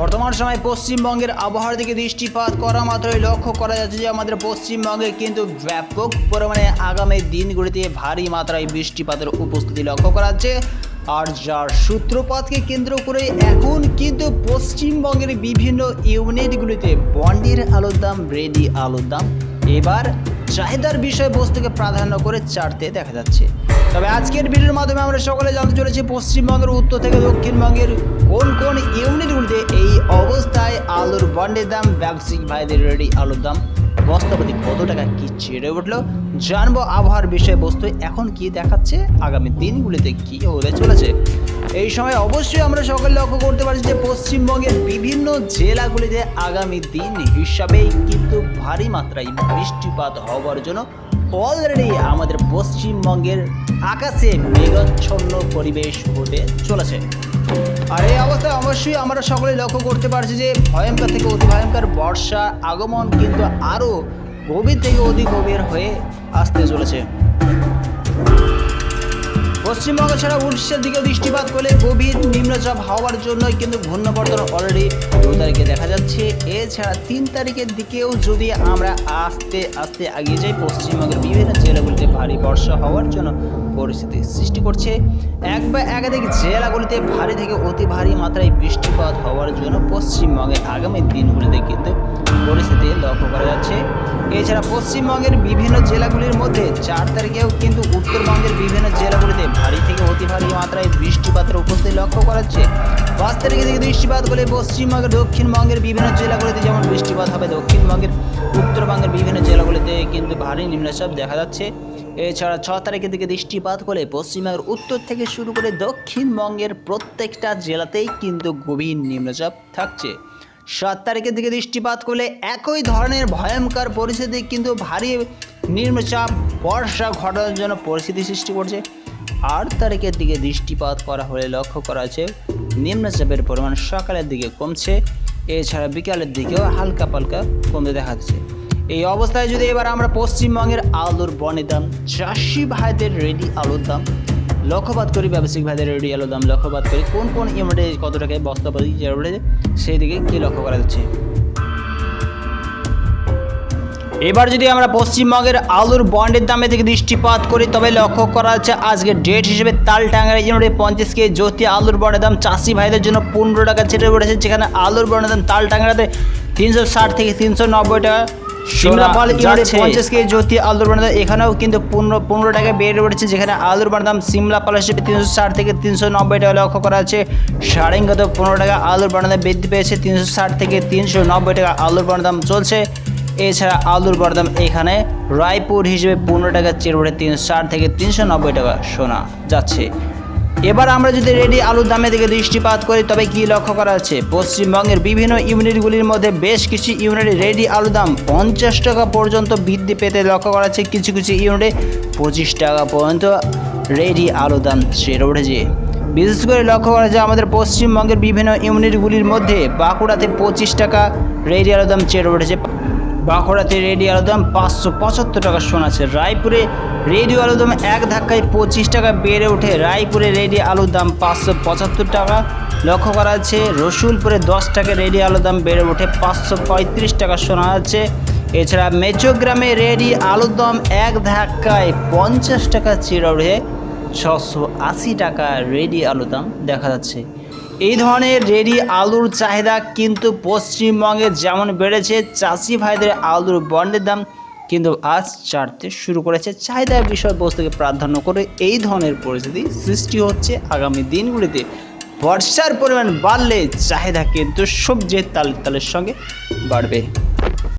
বর্তমান সময় পশ্চিমবঙ্গের আবহাওয়ার দিকে দৃষ্টিপাত করা মাত্রই লক্ষ্য করা যাচ্ছে যে আমাদের পশ্চিমবঙ্গে কিন্তু ব্যাপক পরিমাণে আগামী দিনগুলিতে ভারী মাত্রায় বৃষ্টিপাতের উপস্থিতি লক্ষ্য করা যাচ্ছে। আর যার সূত্রপাতকে কেন্দ্র করে এখন কিন্তু পশ্চিমবঙ্গের বিভিন্ন ইউনিটগুলিতে বন্ডের আলুর দাম, রেডি আলুর দাম। এবার চাহিদার বিষয়বস্তুকে প্রাধান্য করে চারতে দেখা যাচ্ছে। তবে আজকের ভিডিওর মাধ্যমে আমরা সকলে জানতে চলেছি পশ্চিমবঙ্গের উত্তর থেকে দক্ষিণবঙ্গের কোন কোন ইউনিটগুলিতে এই অবস্থায় আলুর বন্ডের দাম, ব্যবসায়িক ভাইদের রেডি আলুর দাম, বস্তাপতি কত টাকা কি চেড়ে উঠল, জানব আবহাওয়ার বিষয়বস্তু এখন কি দেখাচ্ছে, আগামী দিনগুলিতে কি হতে চলেছে। এই সময় অবশ্যই আমরা সকলে লক্ষ্য করতে পারছি যে পশ্চিমবঙ্গের বিভিন্ন জেলাগুলিতে আগামী দিন হিসাবেই কিন্তু ভারী মাত্রায় বৃষ্টিপাত হওয়ার জন্য অলরেডি আমাদের পশ্চিমবঙ্গের আকাশে মেঘাচ্ছন্ন পরিবেশ হতে চলেছে। আর এই অবস্থায় অবশ্যই আমরা সকলে লক্ষ্য করতে পারছি যে ভয়ঙ্কর থেকে অতি ভয়ঙ্কর বর্ষার আগমন কিন্তু আরও গভীর থেকে অতি গভীর হয়ে আসতে চলেছে। পশ্চিমবঙ্গ ছাড়া উড়িষ্যার দিকে দৃষ্টিপাত করলে গভীর নিম্নচাপ হওয়ার জন্য কিন্তু ঘূর্ণাবর্তন অলরেডি দু তারিখে দেখা যাচ্ছে। এছাড়া তিন তারিখের দিকেও যদি আমরা আস্তে আস্তে এগিয়ে যাই, পশ্চিমবঙ্গের বিভিন্ন জেলাগুলিতে ভারী বর্ষা হওয়ার জন্য পরিস্থিতি সৃষ্টি করছে। এক বা একাধিক জেলাগুলিতে ভারী থেকে অতি ভারী মাত্রায় বৃষ্টিপাত হওয়ার জন্য পশ্চিমবঙ্গের আগামী দিনগুলিতে কিন্তু পরিস্থিতি লক্ষ্য করা যাচ্ছে। এছাড়া পশ্চিমবঙ্গের বিভিন্ন জেলাগুলির মধ্যে চার তারিখেও কিন্তু উত্তরবঙ্গের বিভিন্ন জেলাগুলিতে ভারী থেকে অতি ভারী মাত্রায় বৃষ্টিপাতের উপস্থিতি লক্ষ্য করা যাচ্ছে। পাঁচ তারিখে থেকে বৃষ্টিপাত করলে পশ্চিমবঙ্গের, দক্ষিণবঙ্গের বিভিন্ন জেলাগুলিতে যেমন বৃষ্টিপাত হবে, দক্ষিণবঙ্গের, উত্তরবঙ্গের বিভিন্ন জেলাগুলিতে কিন্তু ভারী নিম্নচাপ দেখা যাচ্ছে। এছাড়া ছ তারিখের দিকে দৃষ্টিপাত করলে পশ্চিমবঙ্গের উত্তর থেকে শুরু করে দক্ষিণবঙ্গের প্রত্যেকটা জেলাতেই কিন্তু গভীর নিম্নচাপ থাকছে। সাত তারিখের দিকে দৃষ্টিপাত করলে একই ধরনের ভয়ঙ্কর পরিস্থিতি কিন্তু ভারী নিম্নচাপ, বর্ষা ঘটানোর জন্য পরিস্থিতি সৃষ্টি করছে। আট তারিখের দিকে দৃষ্টিপাত করা হলে লক্ষ্য করা আছে নিম্নচাপের পরিমাণ সকালের দিকে কমছে, এছাড়া বিকালের দিকেও হালকা পালকা কমতে দেখা যাচ্ছে এই অবস্থায় যদি এবার আমরা পশ্চিমবঙ্গের আলুর বনের দাম, চাষি ভাইদের রেডি আলুর দাম, লক্ষ্যপাত করি, ব্যবসায়িক ভাইদের রেডি আলুর দাম লক্ষ্যপাত করি, কোন কোন ইউনিটে কত টাকায় বস্তাপতি উঠেছে সেই দিকে কী লক্ষ্য করা যাচ্ছে? এবার যদি আমরা পশ্চিমবঙ্গের আলুর বন্ডের দামে থেকে দৃষ্টিপাত করি তবে লক্ষ্য করা যাচ্ছে আজকে ডেট হিসেবে তাল টাঙ্গার ইউনিটে পঞ্চাশ কেজি জ্যোতি আলুর বন্ডের দাম চাষি ভাইদের জন্য পনেরো টাকা ছেড়ে পড়েছে যেখানে আলুর বন্ডের দাম তাল টাঙ্গাতে তিনশো ষাট থেকে তিনশো নব্বই টাকা। সিমলাপাল ইউনিটে যাচ্ছে। পঞ্চাশ কেজি জ্যোতি আলুর বন্ডের এখানেও কিন্তু পনেরো পনেরো টাকা বেড়ে উঠেছে যেখানে আলুর বন্ডের দাম সিমলাপাল হিসেবে তিনশো ষাট থেকে তিনশো নব্বই টাকা লক্ষ্য করা আছে সারেঙ্গত পনেরো টাকা আলুর বন্ডের দাম বৃদ্ধি পেয়েছে তিনশো ষাট থেকে তিনশো নব্বই টাকা আলুর বন্ডের দাম চলছে। এছাড়া আলুর বরদাম এখানে রায়পুর হিসেবে পনেরো টাকা, চেরোড়ে তিনশো ষাট থেকে তিনশো নব্বই টাকা শোনা যাচ্ছে। এবার আমরা যদি রেডি আলুর দামের দিকে দৃষ্টিপাত করি, তবে কি লক্ষ্য করা যাচ্ছে? পশ্চিমবঙ্গের বিভিন্ন ইউনিটগুলির মধ্যে বেশ কিছু ইউনিটে রেডি আলুর দাম পঞ্চাশ টাকা পর্যন্ত বৃদ্ধি পেতে লক্ষ্য করা যাচ্ছে। কিছু কিছু ইউনিটে পঁচিশ টাকা পর্যন্ত রেডি আলুর দাম সেরে উঠেছে। বিশেষ করে লক্ষ্য করা যায়, আমাদের পশ্চিমবঙ্গের বিভিন্ন ইউনিটগুলির মধ্যে বাঁকুড়াতে পঁচিশ টাকা রেডি আলুর দাম চেড়ে উঠেছে। বাঁকুড়াতে রেডি আলুদম পাঁচশো পঁচাত্তর টাকা শোনাচ্ছে রায়পুরে রেডিও আলুদম এক ধাক্কায় পঁচিশ টাকা বেড়ে ওঠে। রায়পুরে রেডি আলুর দাম পাঁচশো পঁচাত্তর টাকা। লক্ষ্য করা যাচ্ছে, রসুলপুরে দশ টাকা রেডি আলুর দাম বেড়ে ওঠে। পাঁচশো পঁয়ত্রিশ টাকা শোনা যাচ্ছে এছাড়া মেচোগ্রামে রেডি আলুর দাম এক ধাক্কায় পঞ্চাশ টাকা ওঠে ছশো আশি টাকা রেডি আলুর দাম দেখা যাচ্ছে। এই ধরনের রেডি আলুর চাহিদা কিন্তু পশ্চিমবঙ্গে যেমন বেড়েছে, চাষি ভাইদের আলুর বন্ডের দাম কিন্তু আজ চাড়তে শুরু করেছে। চাহিদার বিষয়বস্তুকে প্রাধান্য করে এই ধরনের পরিস্থিতি সৃষ্টি হচ্ছে আগামী দিনগুলিতে। বর্ষার পরিমাণ বাড়লে চাহিদা কিন্তু সবজির তাল তালের সঙ্গে বাড়বে।